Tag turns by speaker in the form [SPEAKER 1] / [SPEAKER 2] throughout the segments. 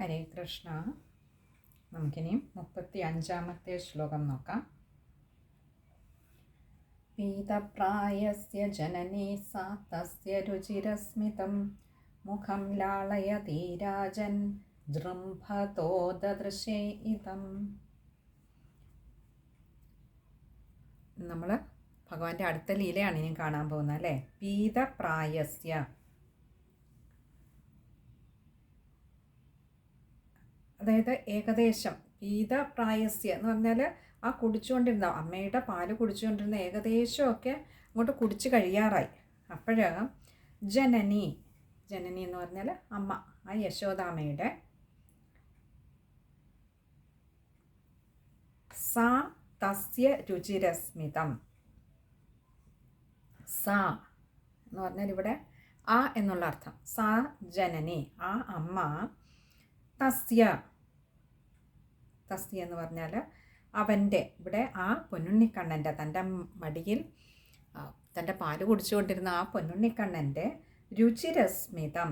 [SPEAKER 1] ഹരേ കൃഷ്ണ. നമുക്കിനി മുപ്പത്തി അഞ്ചാമത്തെ ശ്ലോകം നോക്കാം. പീതപ്രായസ്യ ജനനീ സാ രുചിരസ്മിതം. മുഖം ലാളയതി രാജൻ. ദൃംഭതോദൃശേ ഇതം. നമ്മൾ ഭഗവാന്റെ അടുത്ത ലീലയാണ് ഇനി കാണാൻ പോകുന്നത് അല്ലേ? പീതപ്രായസ്യ അതായത് ഏകദേശം പീതപ്രായസ്യ എന്ന് പറഞ്ഞാൽ ആ കുടിച്ചുകൊണ്ടിരുന്ന അമ്മയുടെ പാൽ കുടിച്ചുകൊണ്ടിരുന്ന ഏകദേശമൊക്കെ അങ്ങോട്ട് കുടിച്ച് കഴിയാറായി. അപ്പോഴ് ജനനി ജനനി എന്ന് പറഞ്ഞാൽ അമ്മ ആ യശോദാമ്മയുടെ സാ തസ്യ രുചിരസ്മിതം. സാ എന്ന് പറഞ്ഞാൽ ഇവിടെ ആ എന്നുള്ള അർത്ഥം. സാ ജനനി ആ അമ്മ തസ്യ തസ്യ എന്ന് പറഞ്ഞാൽ അവന്റെ ഇവിടെ ആ പൊന്നുണ്ണിക്കണ്ണന്റെ തന്റെ മടിയിൽ തന്റെ പാൽ കുടിച്ചുകൊണ്ടിരുന്ന ആ പൊന്നുണ്ണിക്കണ്ണന്റെ രുചിരസ്മിതം.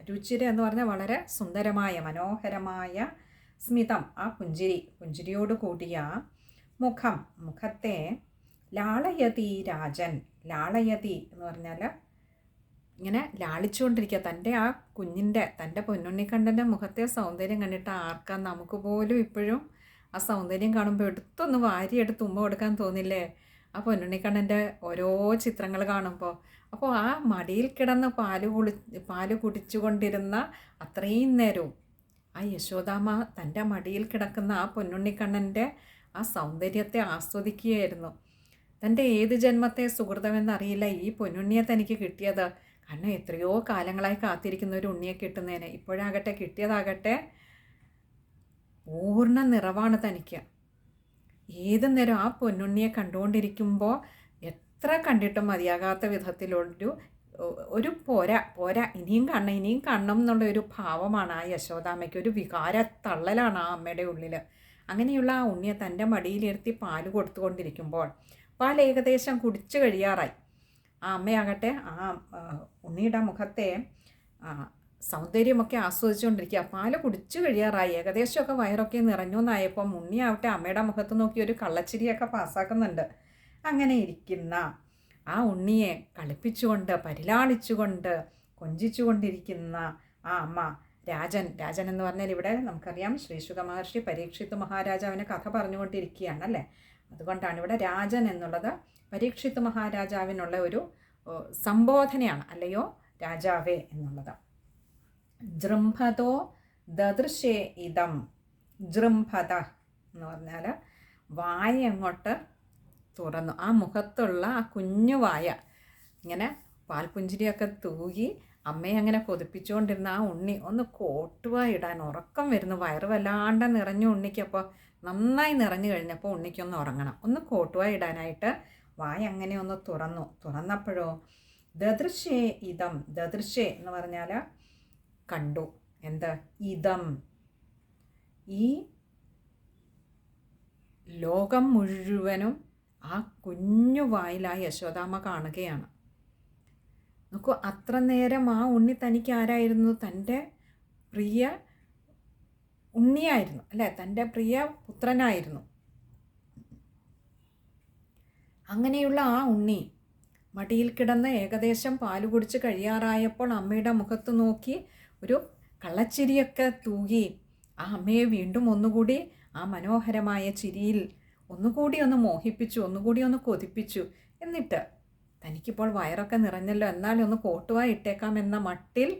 [SPEAKER 1] രുചിര എന്ന് പറഞ്ഞാൽ വളരെ സുന്ദരമായ മനോഹരമായ സ്മിതം. ആ പുഞ്ചിരി പുഞ്ചിരിയോട് കൂടിയ മുഖം മുഖത്തെ ലാളയതി രാജൻ ലാളയതി എന്ന് പറഞ്ഞാൽ ഇങ്ങനെ ലാളിച്ചുകൊണ്ടിരിക്കുക. തന്റെ ആ കുഞ്ഞിന്റെ തന്റെ പൊന്നുണ്ണിക്കണ്ണന്റെ മുഖത്തെ സൗന്ദര്യം കണ്ടിട്ട് ആർക്കാൻ നമുക്ക് പോലും ഇപ്പോഴും ആ സൗന്ദര്യം കാണുമ്പോൾ എടുത്തൊന്ന് വാരിയെടുത്ത് ഉമ്മ കൊടുക്കാൻ തോന്നില്ലേ? ആ പൊന്നുണ്ണിക്കണ്ണന്റെ ഓരോ ചിത്രങ്ങൾ കാണുമ്പോൾ. അപ്പോൾ ആ മടിയിൽ കിടന്ന് പാൽ കുളി പാൽ കുടിച്ചുകൊണ്ടിരുന്ന അത്രയും നേരവും ആ യശോദാമ്മ തന്റെ മടിയിൽ കിടക്കുന്ന ആ പൊന്നുണ്ണിക്കണ്ണന്റെ ആ സൗന്ദര്യത്തെ ആസ്വദിക്കുകയായിരുന്നു. തന്റെ ഏത് ജന്മത്തെ സുഹൃതമെന്നറിയില്ല ഈ പൊന്നുണ്ണിയെ തനിക്ക് കിട്ടിയത്. കാരണം എത്രയോ കാലങ്ങളായി കാത്തിരിക്കുന്ന ഒരു ഉണ്ണിയെ കിട്ടുന്നതിന് ഇപ്പോഴാകട്ടെ കിട്ടിയതാകട്ടെ പൂർണ നിറവാണ് തനിക്ക്. ഏത് നേരം ആ പൊന്നുണ്ണിയെ കണ്ടുകൊണ്ടിരിക്കുമ്പോൾ എത്ര കണ്ടിട്ടും മതിയാകാത്ത വിധത്തിലൊരു ഒരു പോരാ പോരാ ഇനിയും കാണണം ഇനിയും കാണണം എന്നുള്ള ഒരു ഭാവമാണ് ആ യശോദാമ്മയ്ക്ക്. ഒരു വികാര തള്ളലാണ് ആ അമ്മയുടെ ഉള്ളിൽ അങ്ങനെയുള്ള ആ ഉണ്ണിയെ തന്റെ മടിയിലിരുത്തി പാൽ കൊടുത്തുകൊണ്ടിരിക്കുമ്പോൾ പാൽ ഏകദേശം കുടിച്ചു കഴിയാറായി. ആ അമ്മയാകട്ടെ ആ ഉണ്ണിയുടെ മുഖത്തെ സൗന്ദര്യമൊക്കെ ആസ്വദിച്ചുകൊണ്ടിരിക്കുക. പാൽ കുടിച്ചു കഴിയാറായി. ഏകദേശമൊക്കെ വയറൊക്കെ നിറഞ്ഞു എന്നായപ്പം ഉണ്ണിയാവട്ടെ അമ്മയുടെ മുഖത്ത് നോക്കി ഒരു കള്ളച്ചിരിയൊക്കെ പാസ്സാക്കുന്നുണ്ട്. അങ്ങനെ ഇരിക്കുന്ന ആ ഉണ്ണിയെ കളിപ്പിച്ചുകൊണ്ട് പരിലാളിച്ചുകൊണ്ട് കൊഞ്ചിച്ചുകൊണ്ടിരിക്കുന്ന ആ അമ്മ രാജൻ രാജൻ എന്ന് പറഞ്ഞാൽ ഇവിടെ നമുക്കറിയാം ശ്രീശുഖ മഹർഷി പരീക്ഷിത്ത് മഹാരാജാവിനെ കഥ പറഞ്ഞുകൊണ്ടിരിക്കുകയാണ് അല്ലേ? അതുകൊണ്ടാണ് ഇവിടെ രാജൻ എന്നുള്ളത് പരീക്ഷിത്ത് മഹാരാജാവിനുള്ള ഒരു സംബോധനയാണ് അല്ലയോ രാജാവേ എന്നുള്ളത്. ജൃംഭതോ ദദൃശേ ഇതം ജൃംഭത എന്ന് പറഞ്ഞാൽ വായ അങ്ങോട്ട് തുറന്നു. ആ മുഖത്തുള്ള ആ കുഞ്ഞു വായ ഇങ്ങനെ പാൽപുഞ്ചിരിയൊക്കെ തൂകി അമ്മയെ അങ്ങനെ കൊതിപ്പിച്ചുകൊണ്ടിരുന്ന ആ ഉണ്ണി ഒന്ന് കോട്ടുവായി ഇടാൻ ഉറക്കം വരുന്നു. വയറ് വല്ലാണ്ട് നിറഞ്ഞു ഉണ്ണിക്കപ്പോൾ നന്നായി നിറഞ്ഞു കഴിഞ്ഞപ്പോൾ ഉണ്ണിക്കൊന്ന് ഉറങ്ങണം. ഒന്ന് കോട്ടുവായി ഇടാനായിട്ട് വായ അങ്ങനെ ഒന്ന് തുറന്നു. തുറന്നപ്പോഴോ ദദൃശേ ഇതം ദദൃശേ എന്ന് പറഞ്ഞാൽ കണ്ടു. എന്ത്? ഇതം. ഈ ലോകം മുഴുവനും ആ കുഞ്ഞു വായിലായി ആ യശോദാമ്മ കാണുകയാണ്. നോക്കൂ അത്ര നേരം ആ ഉണ്ണി തനിക്ക് ആരായിരുന്നു? തന്റെ പ്രിയ ഉണ്ണിയായിരുന്നു. അല്ലേ? തന്റെ പ്രിയ പുത്രനായിരുന്നു. അങ്ങനെയുള്ള ആ ഉണ്ണി മടിയിൽ കിടന്ന് ഏകദേശം പാൽ കുടിച്ച് കഴിയാറായപ്പോൾ അമ്മയുടെ മുഖത്ത് നോക്കി ഒരു കള്ളച്ചിരിയൊക്കെ തൂകി. ആ അമ്മയെ വീണ്ടും ഒന്നുകൂടി ആ മനോഹരമായ ചിരിയിൽ ഒന്നുകൂടി ഒന്ന് മോഹിപ്പിച്ചു ഒന്നുകൂടി ഒന്ന് കൊതിപ്പിച്ചു എന്നിട്ട് തനിക്കിപ്പോൾ വയറൊക്കെ നിറഞ്ഞല്ലോ എന്നാലും ഒന്ന് കോട്ടുവായി ഇട്ടേക്കാം എന്ന മട്ടിൽ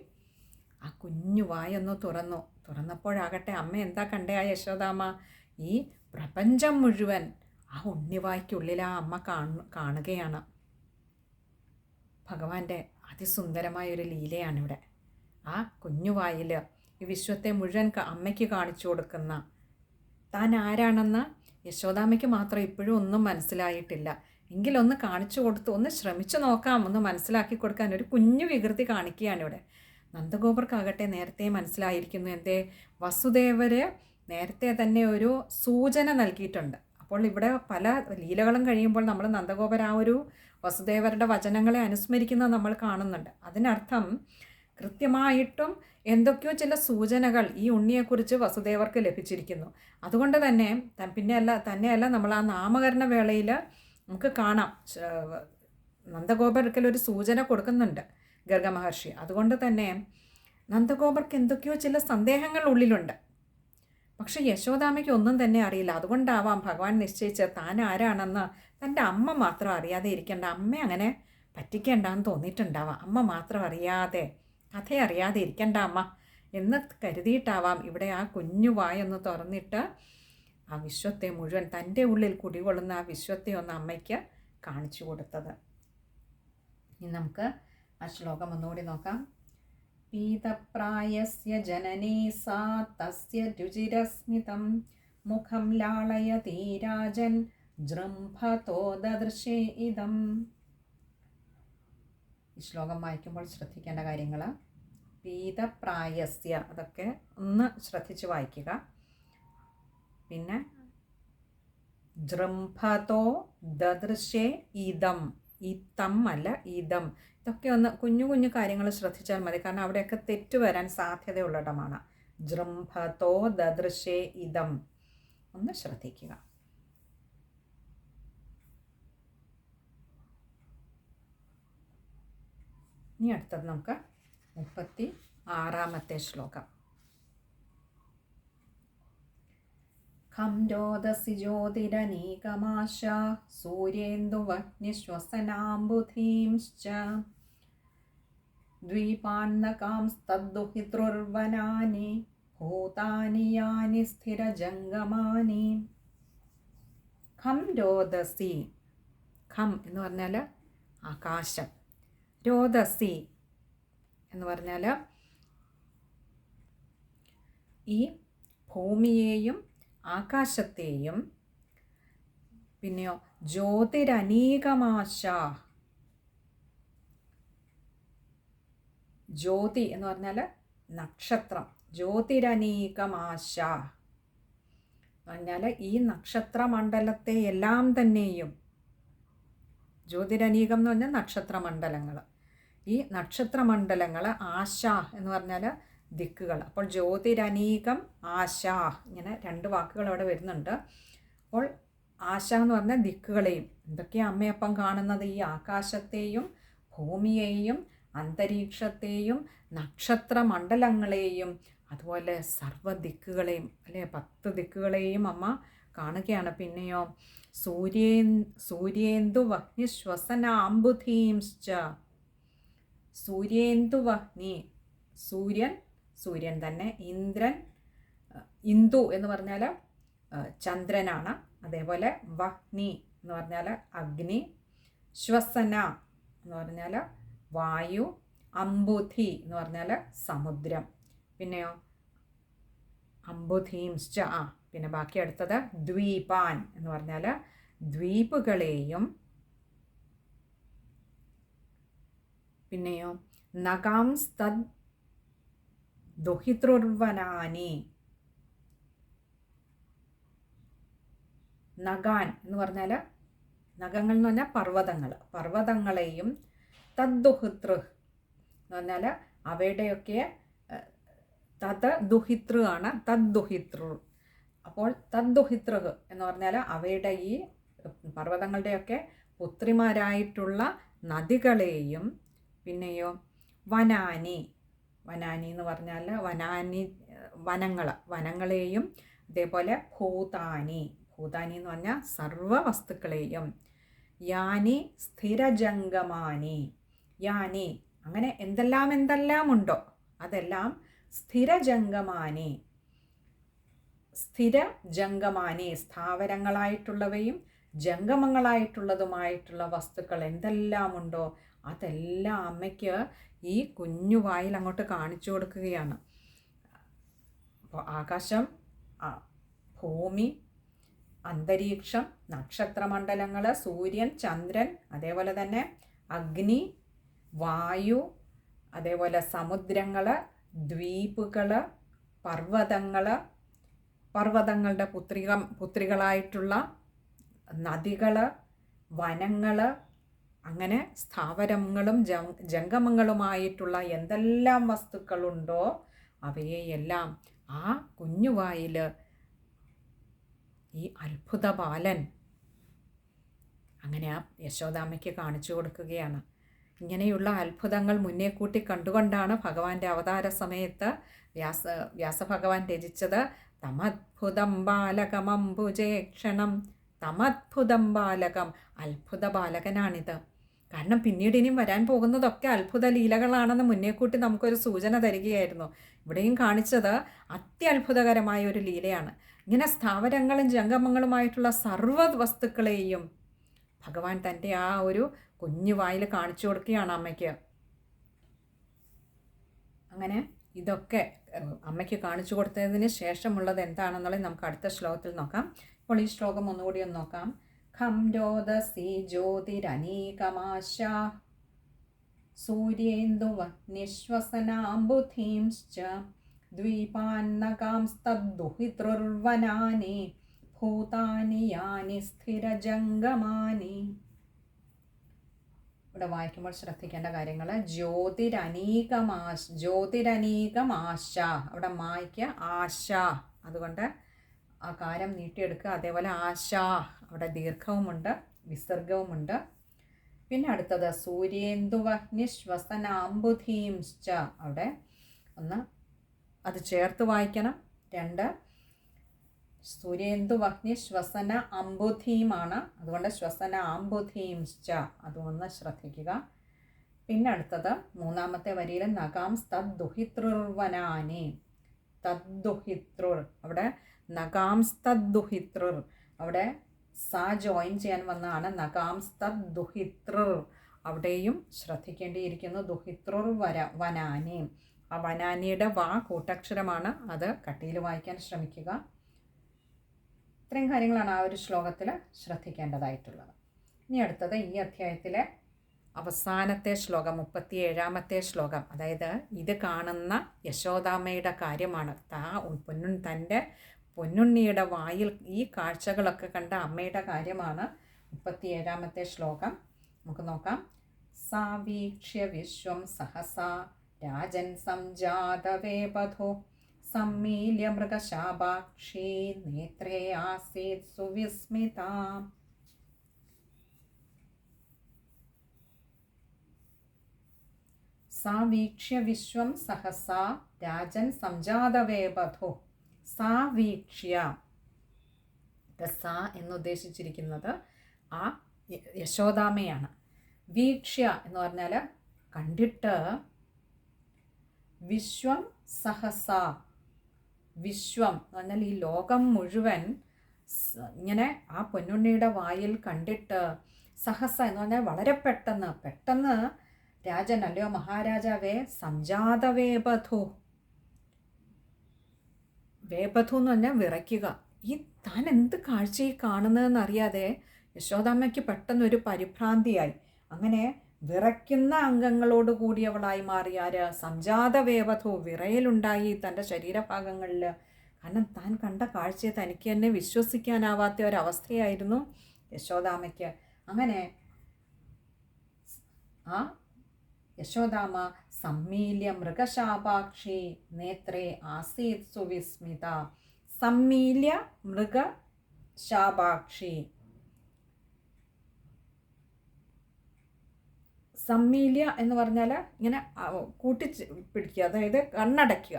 [SPEAKER 1] ആ കുഞ്ഞു വായൊന്ന് തുറന്നു. തുറന്നപ്പോഴാകട്ടെ അമ്മ എന്താ കണ്ടേ ആ യശോദാമ്മ? ഈ പ്രപഞ്ചം മുഴുവൻ ആ ഉണ്ണിവായ്ക്കുള്ളിൽ ആ അമ്മ കാണു കാണുകയാണ്. ഭഗവാന്റെ അതിസുന്ദരമായൊരു ലീലയാണിവിടെ. ആ കുഞ്ഞുവായിൽ ഈ വിശ്വത്തെ മുഴുവൻ അമ്മയ്ക്ക് കാണിച്ചു കൊടുക്കുന്ന താൻ ആരാണെന്ന് യശോദാമ്മയ്ക്ക് മാത്രം ഇപ്പോഴും ഒന്നും മനസ്സിലായിട്ടില്ല. എങ്കിലൊന്ന് കാണിച്ചു കൊടുത്ത് ഒന്ന് ശ്രമിച്ചു നോക്കാം ഒന്ന് മനസ്സിലാക്കി കൊടുക്കാൻ ഒരു കുഞ്ഞു വികൃതി കാണിക്കുകയാണ് ഇവിടെ നന്ദഗോപർക്കാകട്ടെ നേരത്തെ മനസ്സിലായിരിക്കുന്നു എന്തേ വസുദേവര് നേരത്തെ തന്നെ ഒരു സൂചന നൽകിയിട്ടുണ്ട്. അപ്പോൾ ഇവിടെ പല ലീലകളും കഴിയുമ്പോൾ നമ്മൾ നന്ദഗോപർ ആ ഒരു വസുദേവരുടെ വചനങ്ങളെ അനുസ്മരിക്കുന്നത് നമ്മൾ കാണുന്നുണ്ട്. അതിനർത്ഥം കൃത്യമായിട്ടും എന്തൊക്കെയോ ചില സൂചനകൾ ഈ ഉണ്ണിയെക്കുറിച്ച് വസുദേവർക്ക് ലഭിച്ചിരിക്കുന്നു. അതുകൊണ്ട് തന്നെ പിന്നെയല്ല തന്നെയല്ല നമ്മൾ ആ നാമകരണ വേളയിൽ നമുക്ക് കാണാം. നന്ദഗോപർക്കൽ ഒരു സൂചന കൊടുക്കുന്നുണ്ട് ഗർഗമഹർഷി അതുകൊണ്ട് തന്നെ നന്ദഗോപർക്ക് എന്തൊക്കെയോ ചില സന്ദേഹങ്ങൾ ഉള്ളിലുണ്ട്. പക്ഷെ യശോദാമയ്ക്ക് ഒന്നും തന്നെ അറിയില്ല. അതുകൊണ്ടാവാം ഭഗവാൻ നിശ്ചയിച്ച താൻ ആരാണെന്ന് തന്റെ അമ്മ മാത്രം അറിയാതെ ഇരിക്കേണ്ട. അമ്മ അങ്ങനെ പറ്റിക്കേണ്ടെന്ന് തോന്നിയിട്ടുണ്ടാവാം. അമ്മ മാത്രം അറിയാതെ കഥ അറിയാതെ ഇരിക്കേണ്ട അമ്മ എന്ന് കരുതിയിട്ടാവാം ഇവിടെ ആ കുഞ്ഞു വായൊന്ന് തുറന്നിട്ട് ആ വിശ്വത്തെ മുഴുവൻ തന്റെ ഉള്ളിൽ കുടികൊള്ളുന്ന ആ വിശ്വത്തെ ഒന്ന് അമ്മയ്ക്ക് കാണിച്ചു കൊടുത്തത്. ഇനി നമുക്ക് ആ ശ്ലോകം ഒന്നുകൂടി നോക്കാം. പീതപ്രായസ്യ ജനനീ സാ तस्य രുചിരസ്മിതം മുഖം ലാളയതി राजन् ജൃംഭതോ ദൃശ്യേ ഇതം ഈ ശ്ലോകം വായിക്കുമ്പോൾ ശ്രദ്ധിക്കേണ്ട കാര്യങ്ങൾ പീതപ്രായസ്യ അതൊക്കെ ഒന്ന് ശ്രദ്ധിച്ച് വായിക്കുക. പിന്നെ ജൃംഭതോ ദദൃശേ ഇതം ഇത്തം അല്ല ഇതം. ഇതൊക്കെ ഒന്ന് കുഞ്ഞു കുഞ്ഞു കാര്യങ്ങൾ ശ്രദ്ധിച്ചാൽ മതി. കാരണം അവിടെയൊക്കെ തെറ്റ് വരാൻ സാധ്യതയുള്ള ഇടമാണ്. ജൃംഭതോ ദദൃശേ ഇതം. ഒന്ന് ശ്രദ്ധിക്കുക. ഇനി അടുത്തത് നമുക്ക് മുപ്പത്തി ആറാമത്തെ ശ്ലോകം. ഹം സൂര്യേന്ദുവഗ്നിശ്വസനാംബുധീംശ്ച ദ്വീപാന്നകാംസ്തദ്ദുഹിതൃർവനാനി ഭൂതാനി യാനി സ്ഥിരജംഗമാനി. ഖം രോദസി ഖം എന്ന് പറഞ്ഞാൽ ആകാശം. രോദസി എന്ന് പറഞ്ഞാൽ ഈ ഭൂമിയെയും ആകാശത്തെയും പിന്നെയോ ജ്യോതിരനീകമാശ. ജ്യോതി എന്ന് പറഞ്ഞാൽ നക്ഷത്രം. ജ്യോതിരനീകമാശ. പറഞ്ഞാൽ ഈ നക്ഷത്രമണ്ഡലത്തെ എല്ലാം തന്നെയും. ജ്യോതിരനീകം എന്ന് പറഞ്ഞാൽ നക്ഷത്രമണ്ഡലങ്ങൾ ഈ നക്ഷത്രമണ്ഡലങ്ങൾ ആശ എന്ന് പറഞ്ഞാൽ ദിക്കുകൾ. അപ്പോൾ ജ്യോതിരനീകം ആശ ഇങ്ങനെ രണ്ട് വാക്കുകൾ അവിടെ വരുന്നുണ്ട്. അപ്പോൾ ആശ എന്ന് പറഞ്ഞാൽ ദിക്കുകളെയും. എന്തൊക്കെയാണ് അമ്മയപ്പം കാണുന്നത്? ഈ ആകാശത്തെയും ഭൂമിയെയും അന്തരീക്ഷത്തെയും നക്ഷത്രമണ്ഡലങ്ങളെയും അതുപോലെ സർവ ദിക്കുകളെയും അല്ലെ? പത്ത് ദിക്കുകളെയും അമ്മ കാണുകയാണ്. പിന്നെയോ സൂര്യേ സൂര്യേന്ദു വഹ്നി ശ്വസനാംബുധീംശ്ച സൂര്യേന്ദു വഹ്നി സൂര്യൻ സൂര്യൻ തന്നെ ഇന്ദ്രൻ ഇന്ദു എന്ന് പറഞ്ഞാൽ ചന്ദ്രനാണ്. അതേപോലെ വഹ്നി എന്ന് പറഞ്ഞാൽ അഗ്നി ശ്വസന എന്ന് പറഞ്ഞാൽ വായു അംബുധി എന്ന് പറഞ്ഞാൽ സമുദ്രം. പിന്നെയോ? അംബുധീംശ്ച ആ പിന്നെ ബാക്കി അടുത്തത് ദ്വീപാൻ എന്ന് പറഞ്ഞാൽ ദ്വീപുകളെയും പിന്നെയോ? നഗാംസ്തദ് ദുഹിതൃർവനാനി നഗാൻ എന്ന് പറഞ്ഞാൽ നഗങ്ങൾ എന്ന് പറഞ്ഞാൽ പർവതങ്ങൾ. പർവതങ്ങളെയും തദ്ദുഹിതൃ എന്ന് പറഞ്ഞാൽ അവയുടെയൊക്കെ തത് ദുഹിതൃ ആണ് തദ്ദുഹിതൃ. അപ്പോൾ തദ്ദുഹിതൃ എന്ന് പറഞ്ഞാൽ അവയുടെ ഈ പർവതങ്ങളുടെയൊക്കെ പുത്രിമാരായിട്ടുള്ള നദികളെയും പിന്നെയോ വനാനി. വനാനി എന്ന് പറഞ്ഞാൽ വനാനി വനങ്ങൾ വനങ്ങളെയും അതേപോലെ ഭൂതാനി. ഭൂതാനി എന്ന് പറഞ്ഞാൽ സർവ വസ്തുക്കളെയും. യാനി സ്ഥിരജംഗമാനി. യാനി അങ്ങനെ എന്തെല്ലാം എന്തെല്ലാം ഉണ്ടോ അതെല്ലാം സ്ഥിരജംഗമാനി. സ്ഥിര ജംഗമാനി സ്ഥാവരങ്ങളായിട്ടുള്ളവയും ജംഗമങ്ങളായിട്ടുള്ളതുമായിട്ടുള്ള വസ്തുക്കൾ എന്തെല്ലാം ഉണ്ടോ അതെല്ലാം അമ്മയ്ക്ക് ഈ കുഞ്ഞു വായിൽ അങ്ങോട്ട് കാണിച്ചു കൊടുക്കുകയാണ്. അപ്പോൾ ആകാശം ഭൂമി അന്തരീക്ഷം നക്ഷത്രമണ്ഡലങ്ങൾ സൂര്യൻ ചന്ദ്രൻ അതേപോലെ തന്നെ അഗ്നി വായു അതേപോലെ സമുദ്രങ്ങൾ ദ്വീപുകൾ പർവതങ്ങൾ പർവതങ്ങളുടെ പുത്രിക പുത്രികളായിട്ടുള്ള നദികൾ വനങ്ങൾ അങ്ങനെ സ്ഥാവരങ്ങളും ജംഗമങ്ങളുമായിട്ടുള്ള എന്തെല്ലാം വസ്തുക്കളുണ്ടോ അവയെയെല്ലാം ആ കുഞ്ഞുവായിൽ ഈ അത്ഭുത ബാലൻ അങ്ങനെ ആ യശോദാമ്മയ്ക്ക് കാണിച്ചു കൊടുക്കുകയാണ്. ഇങ്ങനെയുള്ള അത്ഭുതങ്ങൾ മുന്നേ കൂട്ടി കണ്ടുകൊണ്ടാണ് ഭഗവാന്റെ അവതാര സമയത്ത് വ്യാസ വ്യാസഭഗവാൻ രചിച്ചത് തമദ്ഭുതം ബാലകമംബുജേക്ഷണം തമദ്ഭുതം ബാലകം. അത്ഭുത ബാലകനാണിത് കാരണം പിന്നീട് ഇനിയും വരാൻ പോകുന്നതൊക്കെ അത്ഭുത ലീലകളാണെന്ന് മുന്നേ കൂട്ടി നമുക്കൊരു സൂചന തരികയായിരുന്നു. ഇവിടെയും കാണിച്ചത് അത്യത്ഭുതകരമായ ഒരു ലീലയാണ്. ഇങ്ങനെ സ്ഥാവരങ്ങളും ജംഗമങ്ങളുമായിട്ടുള്ള സർവ വസ്തുക്കളെയും ഭഗവാൻ തന്റെ ആ ഒരു കുഞ്ഞു വായിൽ കാണിച്ചു കൊടുക്കുകയാണ് അമ്മയ്ക്ക്. അങ്ങനെ ഇതൊക്കെ അമ്മയ്ക്ക് കാണിച്ചു കൊടുത്തതിന് ശേഷമുള്ളത് എന്താണെന്നുള്ളത് നമുക്ക് അടുത്ത ശ്ലോകത്തിൽ നോക്കാം. അപ്പോൾ ഈ ശ്ലോകം ഒന്നുകൂടി ഒന്ന് നോക്കാം. ഖം രോദസി ജ്യോതിരനീകമാശ. സൂര്യേന്ദുവ നിശ്വസനാംബുധീംശ്ച ദ്വീപാന്നകാംസ്തദ്ദുഹിതൃർവനാനി. ഭൂതാനി യാനി സ്ഥിരജംഗമാനി. ഇവിടെ വായിക്കുമ്പോൾ ശ്രദ്ധിക്കേണ്ട കാര്യങ്ങൾ ജ്യോതിരനീകമാശ ജ്യോതിരനീകമാശ. അവിടെ മായ്ക്ക് ആശ. അതുകൊണ്ട് ആ കാരം നീട്ടിയെടുക്കുക. അതേപോലെ ആശ അവിടെ ദീർഘവുമുണ്ട് വിസർഗവുമുണ്ട് പിന്നെ അടുത്തത് സൂര്യേന്ദുവഗ്നിശ്വസനാംബുധീംശ്ച അവിടെ ഒന്ന് അത് ചേർത്ത് വായിക്കണം. രണ്ട് സൂര്യേന്ദു വഹ്നി ശ്വസന അംബുധീമാണ് അതുകൊണ്ട് ശ്വസന അംബുധീംശ്ച അതൊന്ന് ശ്രദ്ധിക്കുക. പിന്നെ അടുത്തത് മൂന്നാമത്തെ വരിയിൽ നഗാം തദ്ദുഹിതൃർവനാനി. തദ്ദുഹിതൃർ. അവിടെ നഗാം തദ്ദുഹിതൃർ അവിടെ സ ജോയിൻ ചെയ്യാൻ വന്നതാണ് നഗാം ദുഹിത്രർ അവിടെയും ശ്രദ്ധിക്കേണ്ടിയിരിക്കുന്നു ദുഹിത്രർ വര വനാനി. ആ വനാനിയുടെ വാ കൂട്ടക്ഷരമാണ് അത് കട്ടിയിൽ വായിക്കാൻ ശ്രമിക്കുക. ഇത്രയും കാര്യങ്ങളാണ് ആ ഒരു ശ്ലോകത്തിൽ ശ്രദ്ധിക്കേണ്ടതായിട്ടുള്ളത്. ഇനി അടുത്തത് ഈ അധ്യായത്തിലെ അവസാനത്തെ ശ്ലോകം മുപ്പത്തി ഏഴാമത്തെ ശ്ലോകം. അതായത് ഇത് കാണുന്ന യശോദാമ്മയുടെ കാര്യമാണ്. താ ഉൽപ്പന്നൻ തന്റെ പൊന്നുണ്ണിയുടെ വായിൽ ഈ കാഴ്ചകളൊക്കെ കണ്ട അമ്മയുടെ കാര്യമാണ് മുപ്പത്തിയേഴാമത്തെ ശ്ലോകം. നമുക്ക് നോക്കാം. സാവീക്ഷ്യ വിശ്വം സഹസാ രാജൻ സംജാതവേപഥോ സമ്മീല്യ മൃഗശാപാക്ഷി നേത്രേ ആസീത് സുവിസ്മിത. സാവീക്ഷ്യ വിശ്വം സഹസാ രാജൻ സംജാതവേപഥോ സാ വീക്ഷ്യ സ എന്നുദ്ദേശിച്ചിരിക്കുന്നത് ആ യശോദാമയാണ് വീക്ഷ്യ എന്ന് പറഞ്ഞാൽ കണ്ടിട്ട് വിശ്വം സഹസ. വിശ്വം എന്ന് പറഞ്ഞാൽ ഈ ലോകം മുഴുവൻ ഇങ്ങനെ ആ പൊന്നുണ്ണിയുടെ വായിൽ കണ്ടിട്ട് സഹസ എന്ന് പറഞ്ഞാൽ വളരെ പെട്ടെന്ന് പെട്ടെന്ന് രാജൻ അല്ലയോ മഹാരാജാവേ സംജാതവേപഥു വേപഥു എന്ന് പറഞ്ഞാൽ വിറയ്ക്കുക. ഈ താൻ എന്ത് കാഴ്ച ഈ കാണുന്നതെന്ന് അറിയാതെ യശോദാമ്മയ്ക്ക് പെട്ടെന്നൊരു പരിഭ്രാന്തിയായി. അങ്ങനെ വിറയ്ക്കുന്ന അംഗങ്ങളോട് കൂടി കൂടിയവളായി മാറിയാര് സംജാതവേവധു വിറയലുണ്ടായി തന്റെ ശരീരഭാഗങ്ങളിൽ കാരണം താൻ കണ്ട കാഴ്ചയെ തനിക്ക് തന്നെ വിശ്വസിക്കാനാവാത്ത ഒരവസ്ഥയായിരുന്നു യശോദാമയ്ക്ക് അങ്ങനെ ആ യശോദാമ സമ്മീല്യ മൃഗശാപാക്ഷി നേത്രേ ആസീത് സുവിസ്മിത. സമ്മീല്യ മൃഗശാപാക്ഷി. സമ്മീല്യ എന്ന് പറഞ്ഞാൽ ഇങ്ങനെ കൂട്ടി പിടിക്കുക അതായത് കണ്ണടയ്ക്കുക.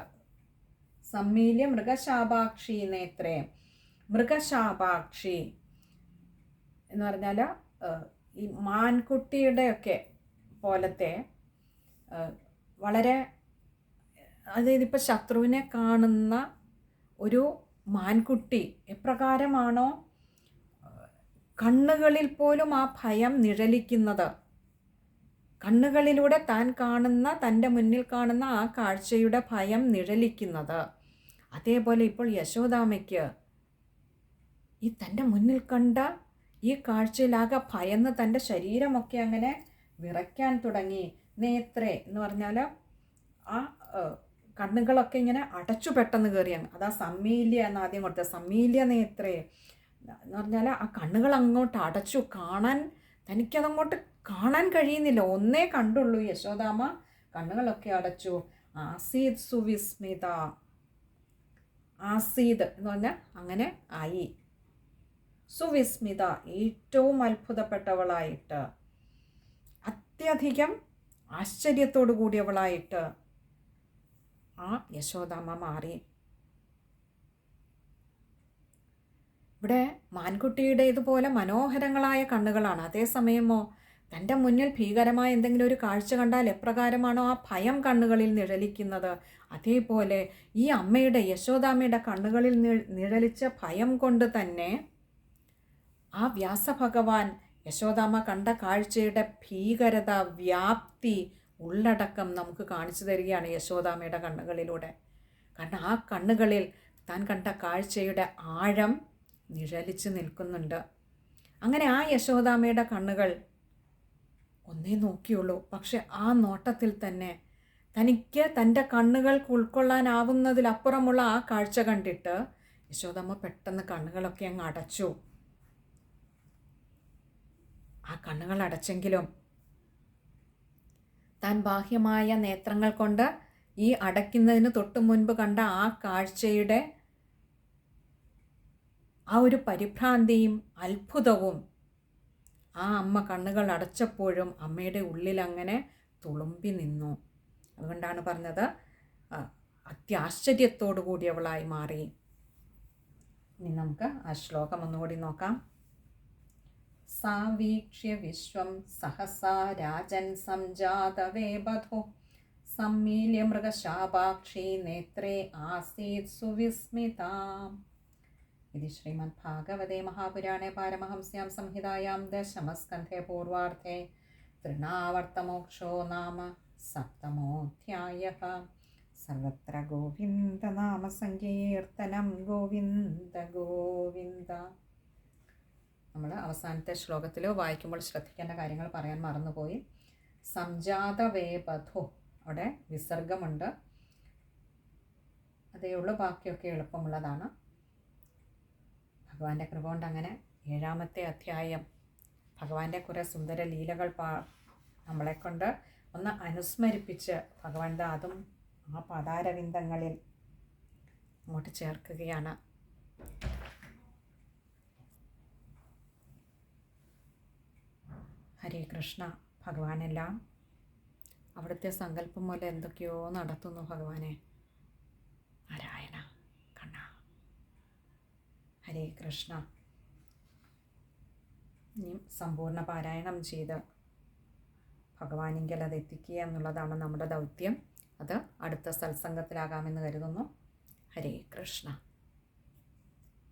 [SPEAKER 1] സമ്മീല്യ മൃഗശാപാക്ഷി നേത്രേ മൃഗശാപാക്ഷി എന്ന് പറഞ്ഞാൽ ഈ മാൻകുട്ടിയുടെയൊക്കെ പോലത്തെ വളരെ അതായത് ഇപ്പോൾ ശത്രുവിനെ കാണുന്ന ഒരു മാൻകുട്ടി എപ്രകാരമാണോ കണ്ണുകളിൽ പോലും ആ ഭയം നിഴലിക്കുന്നത്? കണ്ണുകളിലൂടെ താൻ കാണുന്ന തന്റെ മുന്നിൽ കാണുന്ന ആ കാഴ്ചയുടെ ഭയം നിഴലിക്കുന്നത്? അതേപോലെ ഇപ്പോൾ യശോദാമയ്ക്ക് ഈ തന്റെ മുന്നിൽ കണ്ട ഈ കാഴ്ചയിലാകെ ഭയന്ന് തന്റെ ശരീരമൊക്കെ അങ്ങനെ വിറയ്ക്കാൻ തുടങ്ങി. നേത്രേ എന്ന് പറഞ്ഞാൽ ആ കണ്ണുകളൊക്കെ ഇങ്ങനെ അടച്ചു പെട്ടെന്ന് കയറിയാണ് അതാ സമ്മീല്യ എന്ന് ആദ്യം കൊടുത്തത്. സമ്മീല്യ നേത്രേ എന്ന് പറഞ്ഞാൽ ആ കണ്ണുകൾ അങ്ങോട്ട് അടച്ചു കാണാൻ തനിക്കതങ്ങോട്ട് കാണാൻ കഴിയുന്നില്ല. ഒന്നേ കണ്ടുള്ളൂ യശോദാമ കണ്ണുകളൊക്കെ അടച്ചു. ആസീദ് സുവിസ്മിത. ആസീദ് എന്ന് പറഞ്ഞാൽ അങ്ങനെ ആയി. സുവിസ്മിത ഏറ്റവും അത്ഭുതപ്പെട്ടവളായിട്ട്. അത്യധികം ആശ്ചര്യത്തോടു കൂടിയവളായിട്ട് ആ യശോദാമ മാറി. ഇവിടെ മാൻകുട്ടിയുടെ ഇതുപോലെ മനോഹരങ്ങളായ കണ്ണുകളാണ്. അതേസമയമോ തന്റെ മുന്നിൽ ഭീകരമായ എന്തെങ്കിലും ഒരു കാഴ്ച കണ്ടാൽ എപ്രകാരമാണോ ആ ഭയം കണ്ണുകളിൽ നിഴലിക്കുന്നത്? അതേപോലെ ഈ അമ്മയുടെ യശോദാമ്മയുടെ കണ്ണുകളിൽ നിഴലിച്ച ഭയം കൊണ്ട് തന്നെ ആ വ്യാസഭഗവാൻ യശോദാമ്മ കണ്ട കാഴ്ചയുടെ ഭീകരത വ്യാപ്തി ഉള്ളടക്കം നമുക്ക് കാണിച്ചു തരികയാണ് യശോദാമ്മയുടെ കണ്ണുകളിലൂടെ. കാരണം ആ കണ്ണുകളിൽ താൻ കണ്ട കാഴ്ചയുടെ ആഴം നിഴലിച്ച് നിൽക്കുന്നുണ്ട്. അങ്ങനെ ആ യശോദാമ്മയുടെ കണ്ണുകൾ ഒന്നേ നോക്കിയുള്ളൂ. പക്ഷെ ആ നോട്ടത്തിൽ തന്നെ തനിക്ക് തന്റെ കണ്ണുകൾക്ക് ഉൾക്കൊള്ളാനാവുന്നതിലപ്പുറമുള്ള ആ കാഴ്ച കണ്ടിട്ട് യശോദമ്മ പെട്ടെന്ന് കണ്ണുകളൊക്കെ അങ്ങ് അടച്ചു. ആ കണ്ണുകൾ അടച്ചെങ്കിലും. താൻ ബാഹ്യമായ നേത്രങ്ങൾ കൊണ്ട് ഈ അടയ്ക്കുന്നതിന് തൊട്ടു മുൻപ് കണ്ട ആ കാഴ്ചയുടെ ആ ഒരു പരിഭ്രാന്തിയും അത്ഭുതവും ആ അമ്മ കണ്ണുകൾ അടച്ചപ്പോഴും അമ്മയുടെ ഉള്ളിൽ അങ്ങനെ തുളുമ്പി നിന്നു. അതുകൊണ്ടാണ് പറഞ്ഞത് അത്യാശ്ചര്യത്തോടു കൂടിയവളായി മാറി. ഇനി നമുക്ക് ആ ശ്ലോകം ഒന്നുകൂടി നോക്കാം. സാവീക്ഷ്യ വിശ്വം സഹസാ രാജൻ സംജാതവേബധു സമ്മീല്യ മൃഗശാപാക്ഷി നേത്രേ ആസീത് സുവിസ്മിതാം. ഇതി ശ്രീമദ് ഭാഗവതേ മഹാപുരാണേ പാരമഹംസ്യാം സംഹിതായാം ദശമസ്കന്ധേ പൂർവാർത്ഥേ തൃണാവർത്തമോക്ഷോ നാമ സപ്തമോധ്യായ. സർവത്ര ഗോവിന്ദനാമസങ്കീർത്തനം ഗോവിന്ദ ഗോവിന്ദ. നമ്മൾ അവസാനത്തെ ശ്ലോകത്തിൽ വായിക്കുമ്പോൾ ശ്രദ്ധിക്കേണ്ട കാര്യങ്ങൾ പറയാൻ മറന്നുപോയി. സംജാത വേപഥു അവിടെ വിസർഗമുണ്ട്. അതേ ഉള്ളൂ ബാക്കിയൊക്കെ എളുപ്പമുള്ളതാണ്. ഭഗവാന്റെ കൃപ കൊണ്ട് അങ്ങനെ ഏഴാമത്തെ അധ്യായം ഭഗവാന്റെ കുറേ സുന്ദര ലീലകൾ പാ നമ്മളെ കൊണ്ട് ഒന്ന് അനുസ്മരിപ്പിച്ച് ഭഗവാന്റെ അതും ആ പതാരവിന്ദങ്ങളിൽ അങ്ങോട്ട് ചേർക്കുകയാണ്. ഹരേ കൃഷ്ണ ഭഗവാനെല്ലാം. അവിടുത്തെ സങ്കല്പം പോലെ എന്തൊക്കെയോ നടത്തുന്നു ഭഗവാനെ. നാരായണ കണ്ണ. ഹരേ കൃഷ്ണ. ഇനി സമ്പൂർണ പാരായണം ചെയ്ത് ഭഗവാനെങ്കിൽ അത് എത്തിക്കുക എന്നുള്ളതാണ് നമ്മുടെ ദൗത്യം. അത് അടുത്ത സത്സംഗത്തിലാകാമെന്ന് കരുതുന്നു. ഹരേ കൃഷ്ണ.